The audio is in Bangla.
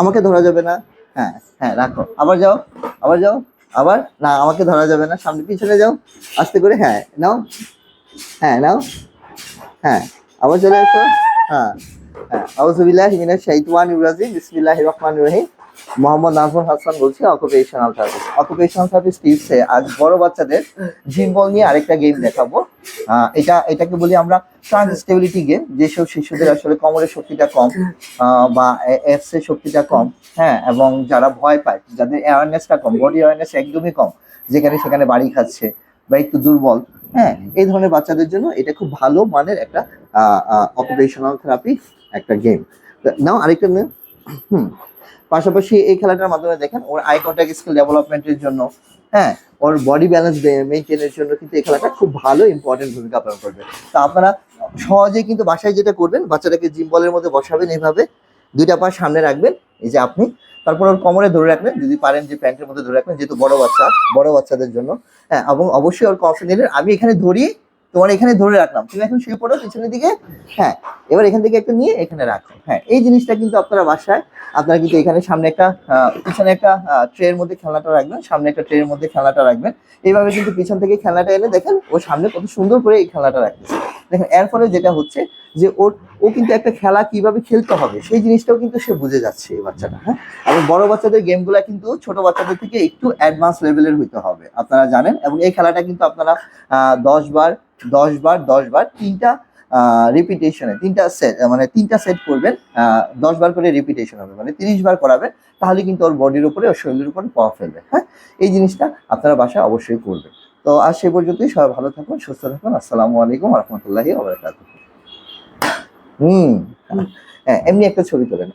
আমাকে ধরা যাবে না। হ্যাঁ হ্যাঁ রাখো। আবার যাও আবার যাও, আবার, না, আমাকে ধরা যাবে না। সামনে পিছনে যাও, আস্তে করে হ্যাঁ নাও হ্যাঁ নাও হ্যাঁ আবার চলে আসো। হ্যাঁ হ্যাঁ আউজুবিল্লাহ শাহিদ ওয়ান রাজিম বিসমিল্লাহ রহমান রহিম। মোহাম্মদ নাজমুল হাসান বলছি অকুপেশনাল সার্ভিস অকুপেশনাল সার্ভিস টিপসে আজ বড় বাচ্চাদের জিম বল নিয়ে আরেকটা গেম দেখাবো। এটা, এটাকে বলি আমরা ট্রান্স স্টেবিলিটি গেম যেসব শিশুদের আসলে কোমরের শক্তিটা কম বা এফস এর শক্তিটা কম হ্যাঁ এবং যারা ভয় পায়, যাদের অ্যাওয়ারনেসটা কম বডি অ্যাওয়ারনেস একদমই কম, যেখানে সেখানে বাড়ি খাচ্ছে বা একটু দুর্বল হ্যাঁ এই ধরনের বাচ্চাদের জন্য এটা খুব ভালো মানের একটা অকুপেশনাল থেরাপি একটা গেম নাও আরেকটা নে। পাশাপাশি এই খেলাটার মাধ্যমে দেখেন ওর আই কন্ট্যাক্ট স্কিল ডেভেলপমেন্টের জন্য হ্যাঁ ওর বডি ব্যালেন্স মেনটেনের জন্য কিন্তু এই খেলাটা খুব ভালো ইম্পর্টেন্ট ভূমিকা পালন করবে। তো আপনারা সহজে কিন্তু বাসায় যেটা করবেন, বাচ্চাটাকে জিম বলের মধ্যে বসাবেন এইভাবে, দুইটা পা সামনে রাখবেন, এই যে আপনি, তারপর ওর কোমরে ধরে রাখবেন, যদি পারেন যে প্যান্টের মধ্যে ধরে রাখবেন, যেহেতু বড় বাচ্চা, বড় বাচ্চাদের জন্য হ্যাঁ এবং অবশ্যই ওর কনফিডেন্ট আমি এখানে ধরি তোমার এখানে ধরে রাখলাম, তুমি এখন শুয়ে পড়ো, পিছনের দিকে হ্যাঁ এবার এখান থেকে একটা নিয়ে এখানে রাখো। হ্যাঁ এই জিনিসটা কিন্তু আপনারা বাসায়, আপনারা কিন্তু এখানে সামনে একটা পিছনে একটা ট্রের মধ্যে খেলনাটা রাখবেন, সামনে একটা ট্রের মধ্যে খেলনাটা রাখবেন। এইভাবে কিন্তু পিছন থেকে খেলনাটা এনে দেখেন, ও সামনে কত সুন্দর করে এই খেলনাটা রাখতেছে। দেখেন এর ফলে যেটা হচ্ছে যে ওর, ও কিন্তু একটা খেলা কীভাবে খেলতে হবে, সেই জিনিসটাও কিন্তু সে বুঝে যাচ্ছে এই বাচ্চাটা হ্যাঁ? এবং বড় বাচ্চাদের গেমগুলো কিন্তু ছোট বাচ্চাদের থেকে একটু অ্যাডভান্স লেভেলের হইতে হবে, আপনারা জানেন। এবং এই খেলাটা কিন্তু আপনারা দশ বার দশ বার দশ বার তিনটা রিপিটেশনে তিনটা সেট মানে তিনটা সেট করবেন দশ বার করে রিপিটেশন হবে মানে তিরিশ বার করাবেন, তাহলে কিন্তু ওর বডির উপরে, ওর শরীরের উপরে প্রভাব ফেলবে হ্যাঁ? এই জিনিসটা আপনারা বাসায় অবশ্যই করবেন। তো আর সে পর্যন্তই, সবাই ভালো থাকুন, সুস্থ থাকুন, আসসালামু আলাইকুম রহমতুল্লাহি হুম হ্যাঁ এমনি একটা ছবি তোলেন